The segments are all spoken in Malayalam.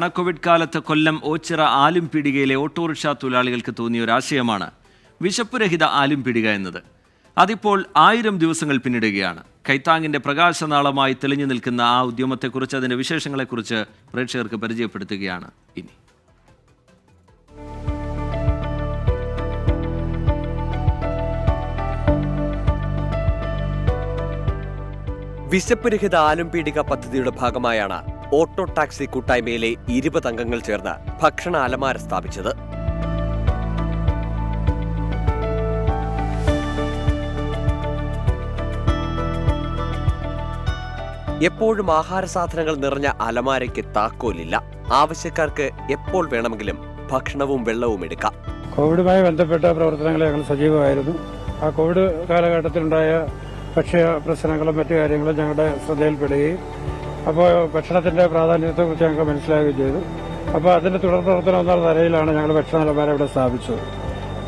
കോവിഡ് കാലത്ത് കൊല്ലം ഓച്ചിറ ആലും പീടികയിലെ ഓട്ടോറിക്ഷ തൊഴിലാളികൾക്ക് തോന്നിയ ഒരാശയമാണ് വിശപ്പുരഹിത ആലും പീടിക എന്നത്. അതിപ്പോൾ ആയിരം ദിവസങ്ങൾ പിന്നിടുകയാണ്. കൈത്താങ്ങിന്റെ പ്രകാശനാളമായി തെളിഞ്ഞു നിൽക്കുന്ന ആ ഉദ്യമത്തെക്കുറിച്ച് അതിന്റെ വിശേഷങ്ങളെക്കുറിച്ച് പ്രേക്ഷകർക്ക് പരിചയപ്പെടുത്തുകയാണ് ഇനി. വിശപ്പുരഹിത ആലും പീടിക പദ്ധതിയുടെ ഭാഗമായാണ് ഓട്ടോ ടാക്സി കൂട്ടായ്മയിലെ ഇരുപത് അംഗങ്ങൾ ചേർന്ന് ഭക്ഷണ അലമാര സ്ഥാപിച്ചത്. എപ്പോഴും ആഹാര സാധനങ്ങൾ നിറഞ്ഞ അലമാരയ്ക്ക് താക്കോലില്ല. ആവശ്യക്കാർക്ക് എപ്പോൾ വേണമെങ്കിലും ഭക്ഷണവും വെള്ളവും എടുക്കാം. കോവിഡുമായി ബന്ധപ്പെട്ട പ്രവർത്തനങ്ങൾ ഞങ്ങൾ സജീവമായിരുന്നു. ആ കോവിഡ് കാലഘട്ടത്തിലുണ്ടായ ഭക്ഷ്യ പ്രശ്നങ്ങളും മറ്റു കാര്യങ്ങളും ഞങ്ങളുടെ ശ്രദ്ധയിൽപ്പെടുകയും അപ്പോൾ ഭക്ഷണത്തിന്റെ പ്രാധാന്യത്തെക്കുറിച്ച് ഞങ്ങൾക്ക് മനസ്സിലാവുകയും ചെയ്തു. അപ്പോൾ അതിന്റെ തുടർ പ്രവർത്തനം എന്നുള്ള നിലയിലാണ് ഞങ്ങൾ ഭക്ഷണ നിലവാരം ഇവിടെ സ്ഥാപിച്ചത്.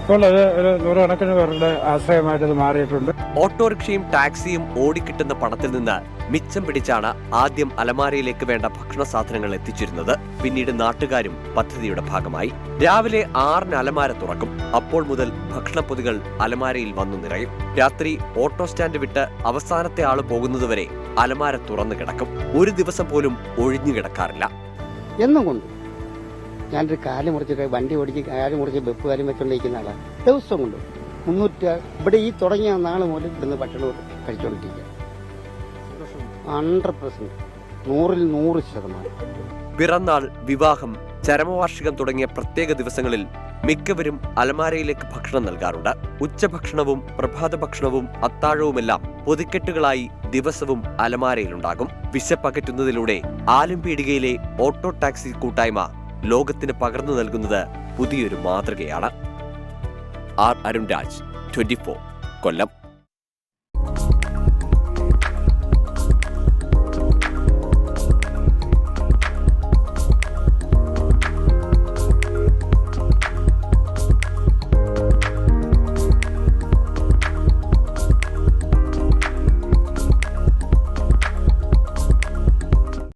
ഇപ്പോൾ അത് ഒരു നൂറുകണക്കിന് പേരുടെ ആശ്രയമായിട്ട് ഇത് മാറിയിട്ടുണ്ട്. ഓട്ടോറിക്ഷയും ടാക്സിയും ഓടിക്കിട്ടുന്ന പണത്തിൽ നിന്ന് മിച്ചം പിടിച്ചാണ് ആദ്യം അലമാരയിലേക്ക് വേണ്ട ഭക്ഷണ സാധനങ്ങൾ എത്തിച്ചിരുന്നത്. പിന്നീട് നാട്ടുകാരും പദ്ധതിയുടെ ഭാഗമായി. രാവിലെ ആറിന് അലമാര തുറക്കും. അപ്പോൾ മുതൽ ഭക്ഷണപ്പൊതികൾ അലമാരയിൽ വന്നു നിറയും. രാത്രി ഓട്ടോ സ്റ്റാൻഡ് വിട്ട് അവസാനത്തെ ആൾ പോകുന്നതുവരെ അലമാര തുറന്നു കിടക്കും. ഒരു ദിവസം പോലും ഒഴിഞ്ഞു കിടക്കാറില്ല. എന്നും കൊണ്ട് ഞാനൊരു കാൽ മുറിച്ചിട്ട് വണ്ടി ഓടിച്ച് കാൽ മുറിച്ച് വെപ്പ് കാര്യം വെച്ചോണ്ടിരിക്കുന്ന ആളാണ് ദിവസം കൊണ്ട് മുന്നൂറ്റി ഇവിടെ ഈ തുടങ്ങിയ നാൾ മുതൽ ഇവിടുന്ന് ഭക്ഷണം കഴിച്ചുകൊണ്ടിരിക്കുക ഹൺഡ്രഡ് പെർസെന്റ് നൂറിൽ നൂറ് ശതമാനം. പിറന്നാൾ വിവാഹം ചരമവാർഷികം തുടങ്ങിയ പ്രത്യേക ദിവസങ്ങളിൽ മിക്കവരും അലമാരയിലേക്ക് ഭക്ഷണം നൽകാറുണ്ട്. ഉച്ചഭക്ഷണവും പ്രഭാത ഭക്ഷണവും അത്താഴവുമെല്ലാം പൊതിക്കെട്ടുകളായി ദിവസവും അലമാരയിലുണ്ടാകും. വിശപ്പകറ്റുന്നതിലൂടെ ആലും പീടികയിലെ ഓട്ടോ ടാക്സി കൂട്ടായ്മ ലോകത്തിന് പകർന്നു നൽകുന്നത് പുതിയൊരു മാതൃകയാണ്. R Arun Raj twenty Kollam.